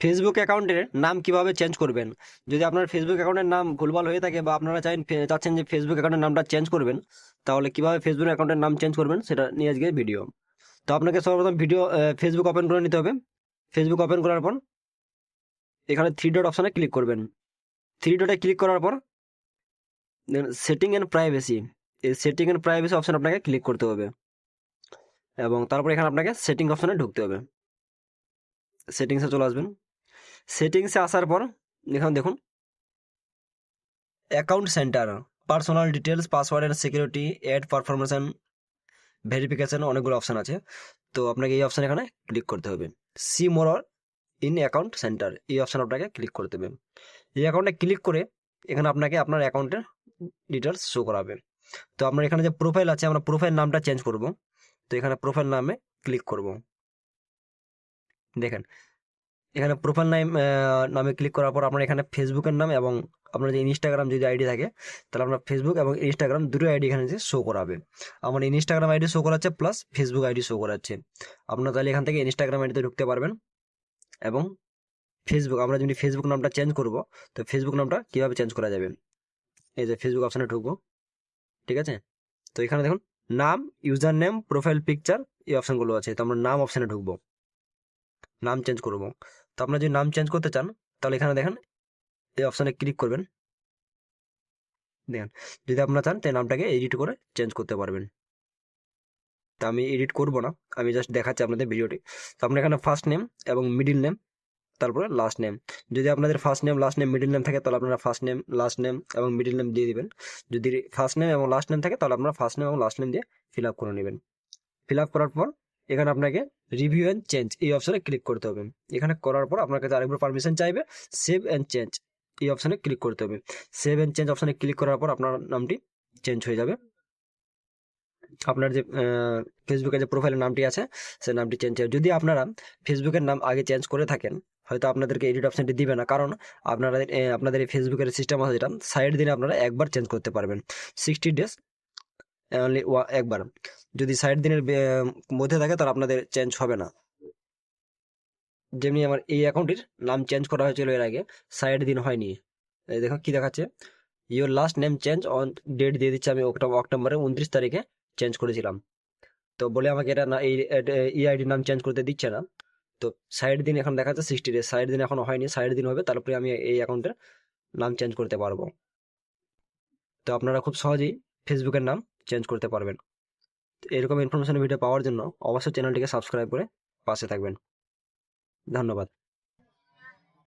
Facebook অ্যাকাউন্টের নাম কীভাবে চেঞ্জ করবেন? যদি আপনার ফেসবুক অ্যাকাউন্টের নাম ভুলভাল হয়ে থাকে বা আপনারা চাইন চাচ্ছেন যে ফেসবুক অ্যাকাউন্টের নামটা চেঞ্জ করবেন, তাহলে কীভাবে ফেসবুক অ্যাকাউন্টের নাম চেঞ্জ করবেন সেটা নিয়ে আজকে ভিডিও তো আপনাকে সর্বপ্রথম ভিডিও ফেসবুক ওপেন করে নিতে হবে। ফেসবুক ওপেন করার পর এখানে থ্রি ডট অপশানে ক্লিক করবেন। থ্রি ডটে ক্লিক করার পর দেন সেটিং অ্যান্ড প্রাইভেসি এই সেটিং অ্যান্ড প্রাইভেসি অপশান আপনাকে ক্লিক করতে হবে। এবং তারপর এখানে আপনাকে সেটিং অপশানে ঢুকতে হবে। সেটিংসে চলে আসবেন। সেটিংসে আসার পর, এখানে দেখুন। Account centre, personal details password and security, add preferences, verification অনেকগুলো অপশান আছে। তো আপনাকে এই অপশান এখানে ক্লিক করতে হবে। See more in account centre, এই অপশান আপনাকে ক্লিক করতে হবে। এই অ্যাকাউন্টে ক্লিক করে এখানে আপনাকে আপনার অ্যাকাউন্টের ডিটেলস শো করাবে। তো আপনার এখানে যে প্রোফাইল আছে, আমরা প্রোফাইল নামটা চেঞ্জ করব। তো এখানে প্রোফাইল নামে ক্লিক করব। দেখেন এখানে প্রোফাইল নাম নামে ক্লিক করার পর আপনার এখানে ফেসবুকের নাম এবং আপনার যে ইনস্টাগ্রাম যদি আইডি থাকে, তাহলে আপনার ফেসবুক এবং ইনস্টাগ্রাম দুটো আইডি এখানে যে শো করাবে। আমার ইনস্টাগ্রাম আইডি শো করাচ্ছে প্লাস ফেসবুক আইডি শো করাচ্ছে। আপনার তাহলে এখান থেকে ইনস্টাগ্রাম আইডিতে ঢুকতে পারবেন এবং ফেসবুক আমরা যদি ফেসবুক নামটা চেঞ্জ করব, তো ফেসবুক নামটা কীভাবে চেঞ্জ করা যাবে? এই যে ফেসবুক অপশানে ঢুকবো। ঠিক আছে? তো এখানে দেখুন, নাম ইউজার নেম প্রোফাইল পিকচার এই অপশানগুলো আছে। তো আমরা নাম অপশানে ঢুকবো। নাম চেঞ্জ করব। তো আপনারা যদি নাম চেঞ্জ করতে চান, তাহলে এখানে দেখেন, এই অপশানে ক্লিক করবেন। দেখেন, যদি আপনারা চান তাই নামটাকে এডিট করে চেঞ্জ করতে পারবেন। তা আমি এডিট করব না, আমি জাস্ট দেখাচ্ছি আপনাদের ভিডিওটি। তো আপনার এখানে ফার্স্ট নেম এবং মিডিল নেম তারপরে লাস্ট নেম যদি আপনাদের first name last name middle name থাকে, তাহলে আপনারা ফার্স্ট নেম লাস্ট নেম এবং মিডিল নেম দিয়ে দেবেন। যদি ফার্স্ট নেম এবং লাস্ট নেম থাকে, তাহলে আপনারা ফার্স্ট নেম এবং লাস্ট নেম দিয়ে ফিল আপ করে নেবেন। ফিল আপ করার পর, এখানে আপনাকে রিভিউ অ্যান্ড চেঞ্জ এই অপশানে ক্লিক করতে হবে। এখানে করার পর আপনার কাছে আরেকবার পারমিশন চাইবে সেভ অ্যান্ড চেঞ্জ এই অপশানে ক্লিক করতে হবে। সেভ অ্যান্ড চেঞ্জ অপশানে ক্লিক করার পর আপনার নামটি চেঞ্জ হয়ে যাবে। আপনার যে ফেসবুকে যে প্রোফাইলের নামটি আছে, সেই নামটি চেঞ্জ হবে যদি আপনারা ফেসবুকের নাম আগে চেঞ্জ করে থাকেন, হয়তো আপনাদেরকে এডিট অপশানটি দিবে না, কারণ আপনারা আপনাদের এই ফেসবুকের সিস্টেম আছে যেটা সাইড দিনে আপনারা একবার চেঞ্জ করতে পারবেন। সিক্সটি ডেজ অনলি একবার। যদি সাইড দিনের মধ্যে থাকে তাহলে আপনাদের চেঞ্জ হবে না। যেমনি আমার এই অ্যাকাউন্টের নাম চেঞ্জ করা হয়েছিল এর আগে সাইড দিন হয়নি। এই দেখো কি দেখাচ্ছে? Your last name change on date দিয়ে দিচ্ছে, আমি অক্টোবর অক্টোবরের উনত্রিশ তারিখে চেঞ্জ করেছিলাম। তো বলে আমাকে এটা না, এই আইডির নাম চেঞ্জ করতে দিচ্ছে না। তো সাইড দিন এখন দেখাচ্ছে সিক্সটি ডেজ সাইড দিন এখনও হয়নি সাইড দিন হবে, তারপরে আমি এই অ্যাকাউন্টের নাম চেঞ্জ করতে পারব। তো আপনারা খুব সহজেই ফেসবুকের নাম চেঞ্জ করতে পারবেন। এরকম ইনফরমেশনের ভিডিও পাওয়ার জন্য অবশ্যই চ্যানেলটিকে সাবস্ক্রাইব করে পাশে থাকবেন। ধন্যবাদ।